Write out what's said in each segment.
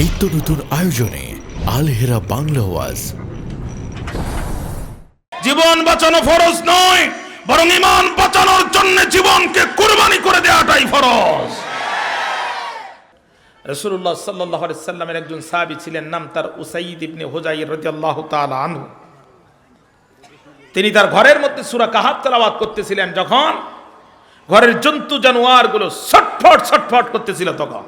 নিত্য নতুন আয়োজনে আলহেরা বাংলা ওয়াজ। জীবন বাঁচানো ফরজ নয়, বরং ইমান বাঁচানোর জন্য জীবনকে কুরবানি করে দেওয়াটাই ফরজ। রসুল্লাহ সাল্লাহ সাল্লামের একজন সাহাবি ছিলেন, নাম তার উসাইদ ইবনে তাআলা আনহু। তিনি তার ঘরের মধ্যে সূরা কাহাব তেলাওয়াত করতেছিলেন, যখন ঘরের জন্তু জানোয়ারগুলো ছটফট ছটফট করতেছিল তখন।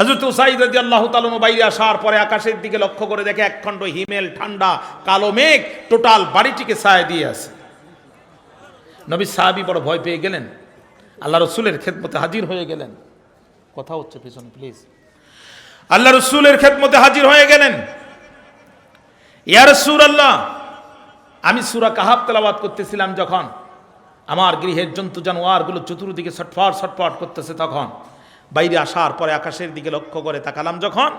হজরত উসাইদ রাজি আল্লাহ তালন বাইরে আসার পরে আকাশের দিকে লক্ষ্য করে দেখে একখণ্ড হিমেল, ঠান্ডা, কালো মেঘ টোটাল বাড়িটিকে ছায় দিয়ে আছে। নবী সাহাবি বড় ভয় পেয়ে গেলেন। আল্লাহ রসুলের খেদমতে হাজির হয়ে গেলেন। কথা হচ্ছে পিছনে প্লিজ আল্লাহ রসুলের খেদমতে হাজির হয়ে গেলেন। ইয়ার সুর আল্লাহ আমি সুরা কাহাব তেলাবাদ করতেছিলাম যখন। আমার গৃহের জন্তু জানোয়ারগুলো চতুর্দিকে ছটফট ছটফট করতেছে তখন। বাইরে আসার পরে আকাশের দিকে লক্ষ্য করে তাকালাম যখন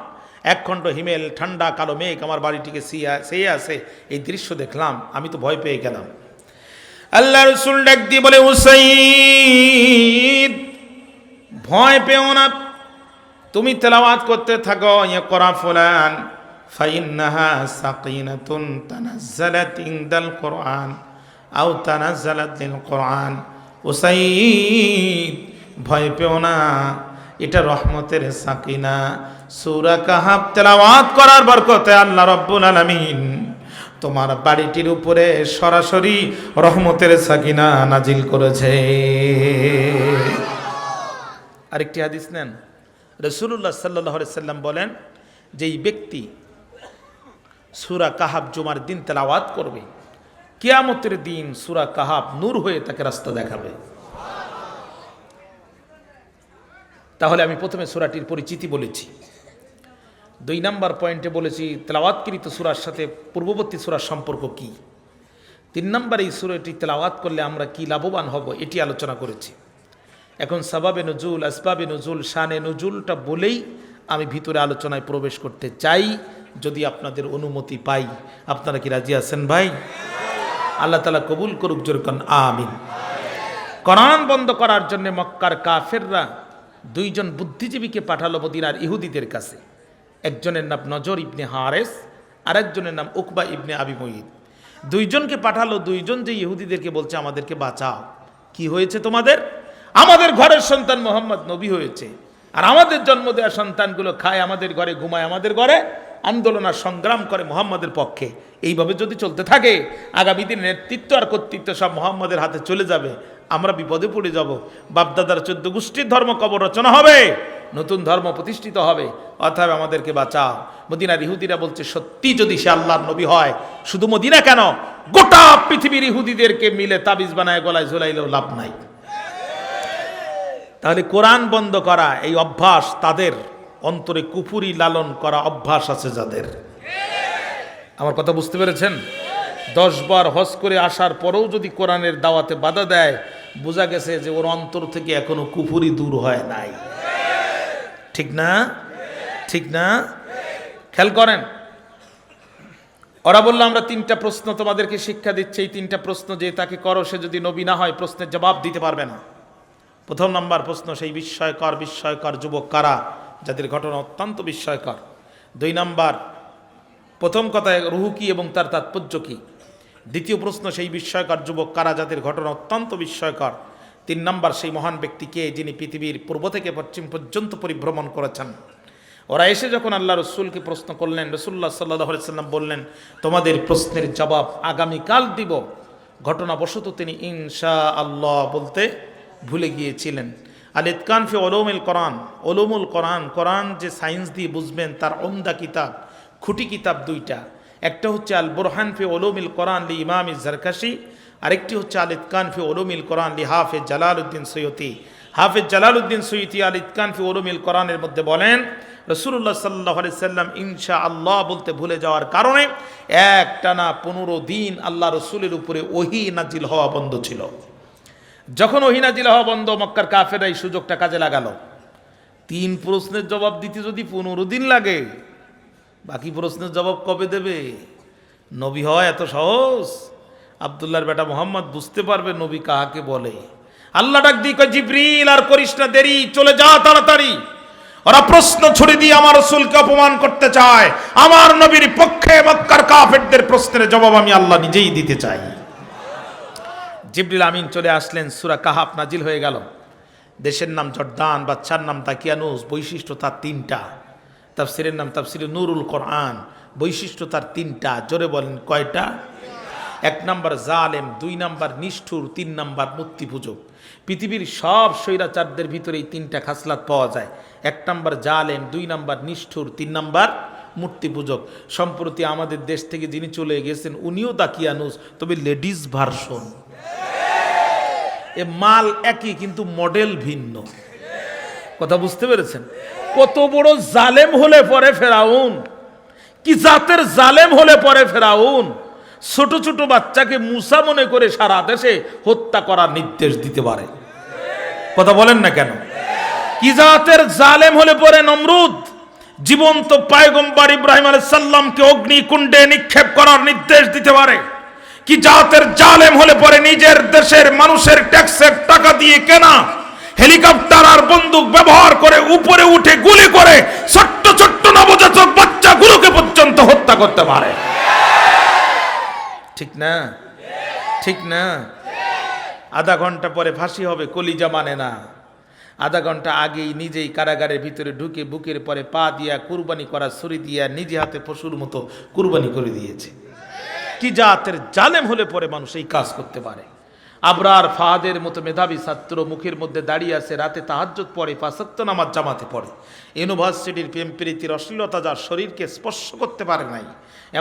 একখণ্ড হিমেল, ঠান্ডা, কালো মেঘ আমার বাড়িটিকে সেয়ে আছে। এই দৃশ্য দেখলাম, আমি তো ভয় পেয়ে গেলাম। আল্লাহ রসুল ডাক দিয়ে বলে, উসাইদ, ভয় পেও না। তুমি তেলাওয়াত করতে থাকো। ইয়ে করা ফুলান, ফাইন্নাহা সাকিনাতুন তানাজ্জালাত ইনদাল কোরআন আও তানাজ্জালাত লিল কোরআন। উসাইদ, ভয় পেও না। এটা রহমতের সাকিনা। সুরা কাহাব তেলাওয়াত করার বরকতে আল্লাহ রাব্বুল আলামিন তোমার বাড়িটির উপরে সরাসরি রহমতের সাকিনা নাজিল করেছে। আরেকটি হাদিস নেন। রসুল্লাহ সাল্লাহ সাল্লাম বলেন যে এই ব্যক্তি সুরা কাহাব জুমার দিন তেলাওয়াত করবে, কিয়ামতের দিন সুরা কাহাব নূর হয়ে তাকে রাস্তা দেখাবে। তাহলে আমি প্রথমে সুরাটির পরিচিতি বলেছি। দুই নাম্বার পয়েন্টে বলেছি, তেলাওয়াতকৃত সুরার সাথে পূর্ববর্তী সুরার সম্পর্ক কি? তিন নাম্বার এই সুরাটি তেলাওয়াত করলে আমরা কি লাভবান হব, এটি আলোচনা করেছি। এখন সাবাবে নজুল, আসবাবে নজুল, শানে নজুলটা বলেই আমি ভিতরে আলোচনায় প্রবেশ করতে চাই, যদি আপনাদের অনুমতি পাই। আপনারা কি রাজি আছেন ভাই? আল্লাহ তালা কবুল করুক জোরকন আমিন। কোরআন বন্ধ করার জন্য মক্কার কাফেররা দুইজন বুদ্ধিজীবীকে পাঠালো মদিনার ইহুদিদের কাছে। একজনের নাম নজর ইবনে হারেস, আরেকজনের নাম উকবা ইবনে আবি মঈদ দুইজনকে পাঠালো, দুইজন যে ইহুদিদেরকে বলছে, আমাদেরকে বাঁচাও। কি হয়েছে তোমাদের? আমাদের ঘরের সন্তান মোহাম্মদ নবী হয়েছে। আর আমাদের জন্ম দেওয়া সন্তানগুলো খায়, আমাদের ঘরে ঘুমায়, আমাদের ঘরে আন্দোলন আর সংগ্রাম করে মোহাম্মদের পক্ষে। এইভাবে যদি চলতে থাকে, আগামী দিন নেতৃত্ব আর কর্তৃত্ব সব মোহাম্মদের হাতে চলে যাবে। আমরা বিপদে পড়ে যাব। বাপদাদার চোদ্দ গোষ্ঠীর ধর্ম কবর রচনা হবে। নতুন ধর্ম প্রতিষ্ঠিত হবে। অর্থাৎ আমাদেরকে বাঁচাও। মদিনার ইহুদিরা বলছে, সত্যি যদি সে আল্লাহর নবী হয়, শুধু মদিনা কেন? গোটা পৃথিবীর ইহুদিদেরকে মিলে তাবিজ বানায়, গলায় ঝুলাইলেও লাভ নাই। তাহলে কোরআন বন্ধ করা, এই অভ্যাস তাদের। অন্তরে কুপুরি লালন করা অভ্যাস আছে যাদের। আমার কথা বুঝতে পেরেছেন? দশ বার হজ করে আসার পরেও যদি কোরআনের দাওয়াতে বাধা দেয় বোঝা গেছে যে ওর অন্তর থেকে এখনও কুপুরি দূর হয় নাই। ঠিক না? ঠিক না? খেয়াল করেন, ওরা বলল, আমরা তিনটা প্রশ্ন তোমাদেরকে শিক্ষা দিচ্ছে। এই তিনটা প্রশ্ন যে তাকে করো, সে যদি নবী না হয়, প্রশ্নের জবাব দিতে পারবে না। প্রথম নাম্বার প্রশ্ন, সেই বিস্ময়কর বিস্ময়কর যুবক কারা, যাদের ঘটনা অত্যন্ত বিস্ময়কর? দুই নাম্বার, প্রথম কথায় রুহু কি এবং তার তাৎপর্য কি? দ্বিতীয় প্রশ্ন, সেই বিস্ময়কর যুবক কারা? যাদের ঘটনা অত্যন্ত বিস্ময়কর। তিন নম্বর, সেই মহান ব্যক্তিকে যিনি পৃথিবীর পূর্ব থেকে পশ্চিম পর্যন্ত পরিভ্রমণ করেছেন? ওরা এসে যখন আল্লাহ রসুলকে প্রশ্ন করলেন, রসুল্লাহ সাল্লাহ সাল্লাম বললেন, তোমাদের প্রশ্নের জবাব আগামীকাল দিব। ঘটনাবশত তিনি ইনশা আল্লাহ বলতে ভুলে গিয়েছিলেন। আল ইতকান ফি ওলুমুল কোরআন। ওলুমুল কোরআন কোরআন যে সায়েন্স দিয়ে বুঝবেন, তার ওমদা কিতাব, খুঁটি কিতাব দুইটা। একটা হচ্ছে আল বুরহান ফি ওলুমিল কোরআন লি ইমাম জারকাশি, আরেকটি হচ্ছে আল ইতকান ফি ওলুমিল কোরআন লি হাফেজ জালাল উদ্দিন সৈয়তি। হাফেজ জালাল উদ্দিন সৈয়তি আল ইতকান ফি ওলুমিল কোরআনের মধ্যে বলেন রসুল্লাহ সাল্লাহ সাল্লাম ইনশা আল্লাহ বলতে ভুলে যাওয়ার কারণে এক টানা পনেরো দিন আল্লাহ রসুলের উপরে ওহি নাজিল হওয়া বন্ধ ছিল। যখন ওহিনাজিল হওয়া বন্ধ, মক্কার কাফেরা এই সুযোগটা কাজে লাগালো। তিন প্রশ্নের জবাব দিতে যদি পনেরো দিন লাগে বাকি প্রশ্নের জবাব কবে দেবে? নবী হয় এত সহজ? আবদুল্লাহর বেটা মোহাম্মদ বুঝতে পারবে নবী কাহাকে বলে। আল্লাহ ডাক কয়, জিব্রিল, আর করিস না দেরি, চলে যা তাড়াতাড়ি। ওরা প্রশ্ন ছুড়ে দিয়ে আমার রসুলকে অপমান করতে চায়। আমার নবীর পক্ষে মক্কার কাফেরদের প্রশ্নের জবাব আমি আল্লাহ নিজেই দিতে চাই। জিবরিল আমিন চলে আসলেন, সুরা কাহাব নাজিল হয়ে গেল। দেশের নাম জর্দান বাচ্চার নাম তাকিয়ানুস, বৈশিষ্ট্য তার তিনটা। তাফসিরের নাম তাফসিরে নুরুল কোরআন। বৈশিষ্ট্য তার তিনটা। জোরে বলেন, কয়টা? এক নাম্বার জালেম, দুই নাম্বার নিষ্ঠুর, তিন নাম্বার মূর্তি পূজক পৃথিবীর সব স্বৈরাচারদের ভিতরে এই তিনটা খাসলাত পাওয়া যায়। এক নাম্বার জালেম, দুই নাম্বার নিষ্ঠুর, তিন নাম্বার মূর্তি পূজক সম্প্রতি আমাদের দেশ থেকে যিনি চলে গেছেন, উনিও দাকিয়ানুস তবে লেডিস ভার্সন। এ মাল একই, কিন্তু মডেল ভিন্ন। কথা বুঝতে পেরেছেন? কত বড় জালেম হলে পরে ফেরাউন? কি জাতের জালেম হলে পরে ফেরাউন? ছোট ছোট বাচ্চাকে মুসা মনে করে সারা দেশে হত্যা করার নির্দেশ দিতে পারে। কথা বলেন না কেন? কি জাতের জালেম হলে পরে নমরুদ? জীবন্ত পায়গম্বর ইব্রাহিম আলাইহিস সাল্লামকে অগ্নিকুণ্ডে নিক্ষেপ করার নির্দেশ দিতে পারে। কি জাতের জালেম হলে পরে নিজের দেশের মানুষের ট্যাক্সের টাকা দিয়ে কেনা? হেলিকপ্টার আর বন্দুক ব্যবহার করে উপরে উঠে গুলি করে ছোট্ট ছোট্ট নবজাতক বাচ্চাগুলোকে পর্যন্ত হত্যা করতে পারে। ঠিক না? ঠিক না? আধা ঘণ্টা পরে ফাঁসি হবে, কলিজা মানে না। আধা ঘণ্টা আগেই নিজেই কারাগারের ভিতরে ঢুকে বুকের পরে পা দিয়া কুরবানি করা ছুরি দিয়া নিজে হাতে পশুর মতো কুরবানি করে দিয়েছে। কি জাতের জালেম হলে পরে মানুষ এই কাজ করতে পারে? আবরার ফাহাদের মতো মেধাবী ছাত্র মুখের মধ্যে দাঁড়িয়ে আছে, রাতে তাহাজ্জত পড়ে পাঁচাত্ত নামাজ জামাতে পড়ে। ইউনিভার্সিটির প্রেম প্রীতির অশ্লীলতা যার শরীরকে স্পর্শ করতে পারে নাই,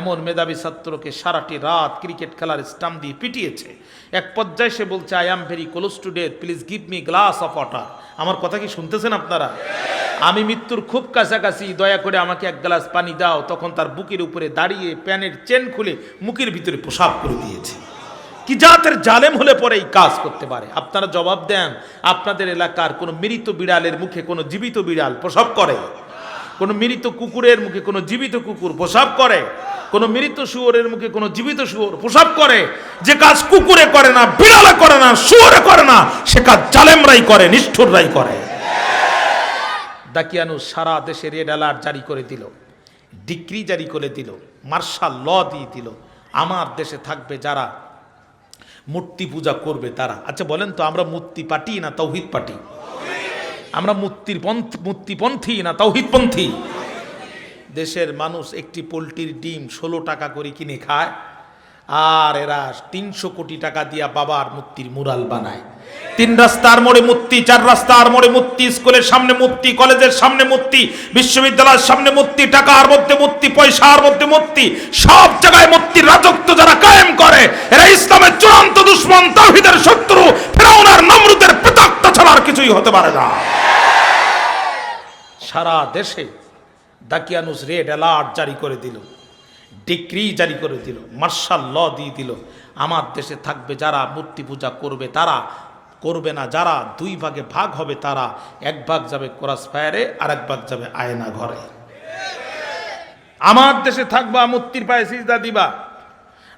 এমন মেধাবী ছাত্রকে সারাটি রাত ক্রিকেট খেলার স্টাম্প দিয়ে পিটিয়েছে। এক পর্যায়ে সে বলছে I am very close to death please give me glass of water আমার কথা কি শুনতেছেন আপনারা? আমি মৃত্যুর খুব কাছাকাছি, দয়া করে আমাকে এক গ্লাস পানি দাও। তখন তার বুকের উপরে দাঁড়িয়ে প্যানের চেন খুলে মুখের ভিতরে প্রসাব করে দিয়েছে। কি জাতের জালেম হলে পরে এই কাজ করতে পারে? আপনারা জবাব দেন, আপনাদের এলাকার কোনো মৃত বিড়ালের মুখে কোনো জীবিত বিড়াল প্রসব করে? কোনো মৃত কুকুরের মুখে কোনো জীবিত কুকুর প্রসাব করে? কোনো মৃত শুয়োরের মুখে কোনো জীবিত শুয়োর প্রসাব করে? যে কাজ কুকুরে করে না, বিড়ালে করে না, শুয়োরে করে না, সে কাজ জালেমরাই করে, নিষ্ঠুররাই করে। দাকিয়ানু সারা দেশে রেড অ্যালার্ট জারি করে দিল, ডিক্রি জারি করে দিল, মার্শাল ল দিয়ে দিল। আমার দেশে থাকবে যারা মূর্তি পূজা করবে তারা। আচ্ছা বলেন তো, আমরা মূর্তি পাটি না তৌহিদ পাটি? আমরা মূর্তির পন্থ মূর্তিপন্থী না তৌহিদপন্থী দেশের মানুষ একটি পোলট্রির ডিম ষোলো টাকা করে কিনে খায় আর এরা তিনশো কোটি টাকা দিয়া বাবার মূর্তির মুরাল বানায়। তিন রাস্তার মোড়ে মূর্তি, চার রাস্তার মোড়ে মূর্তি, স্কুলের সামনে মূর্তি, কলেজের সামনে মূর্তি, বিশ্ববিদ্যালয়ের সামনে মূর্তি, টাকার মধ্যে মূর্তি, পয়সার মধ্যে মূর্তি, সব জায়গায় মূর্তির রাজত্ব যারা কায়েম করে, এরা ইসলামের চূড়ান্ত দুশ্মন তাহিদের শত্রু ফেরাউনার নমরুদের পিতাক্তা ছাড়া আর কিছুই হতে পারে না। সারা দেশে দাকিয়ানুস রেড অ্যালার্ট জারি করে দিল। ডিক্রি জারি করে দিল, মার্শাল ল দিয়ে দিল। আমার দেশে থাকবে যারা মূর্তি পূজা করবে তারা, করবে না যারা, দুই ভাগে ভাগ হবে তারা। এক ভাগ যাবে কোরাস ফায়ারে আর এক ভাগ যাবে আয়না ঘরে। আমার দেশে থাকবা, মূর্তির পায়ে সিজদা দিবা।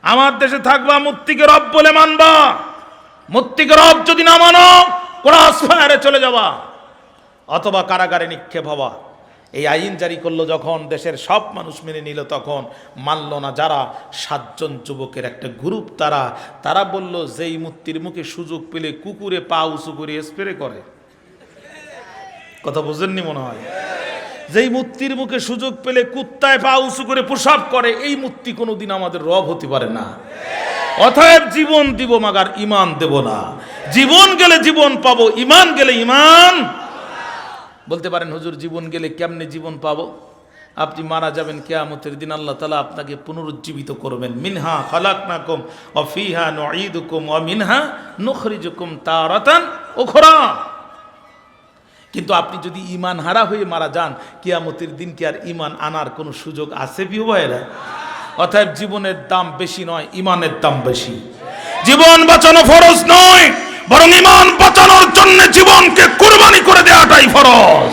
আমার দেশে থাকবা, মূর্তিকে রব বলে মানবা। মূর্তিকে রব যদি না মানো, কোরাস ফায়ারে চলে যাবা। অথবা কারাগারে নিক্ষেপ হওয়া এই আইন জারি করল যখন, দেশের সব মানুষ মেনে নিল তখন, মানল না যারা, সাতজন যুবকের একটা গ্রুপ তারা। তারা বলল, যেই মূর্তির মুখে সুযোগ পেলে কুকুরে পা উঁচু করে স্প্রে করে। কথা বুঝেননি মনে হয়? যেই মূর্তির মুখে সুযোগ পেলে কুত্তায় পা উঁচু করে প্রসাব করে, এই মূর্তি কোনোদিন আমাদের রব হতে পারে না। অতএব জীবন দিব, মাগার ইমান দেব না। জীবন গেলে জীবন পাবো, ইমান গেলে ইমান বলতে পারেন, হুজুর, জীবন গেলে কেমনে জীবন পাব? আপনি মারা যাবেন কেয়ামতের দিন, আল্লাহ তালা আপনাকে পুনরুজ্জীবিত করবেন। মিনহা খালাকনাকুম অফিহা নুঈদুকুম ও মিনহা তারাতান উখরা। কিন্তু আপনি যদি ইমান হারা হয়ে মারা যান, কিয়ামতের দিন কি আর ইমান আনার কোনো সুযোগ আছে বিহু অতএব জীবনের দাম বেশি নয় ইমানের দাম বেশি। জীবন বাঁচানো ফরজ নয়। বরং ইমান বাঁচানোর জন্য জীবনকে কুরবানি করে দেওয়াটাই ফরজ।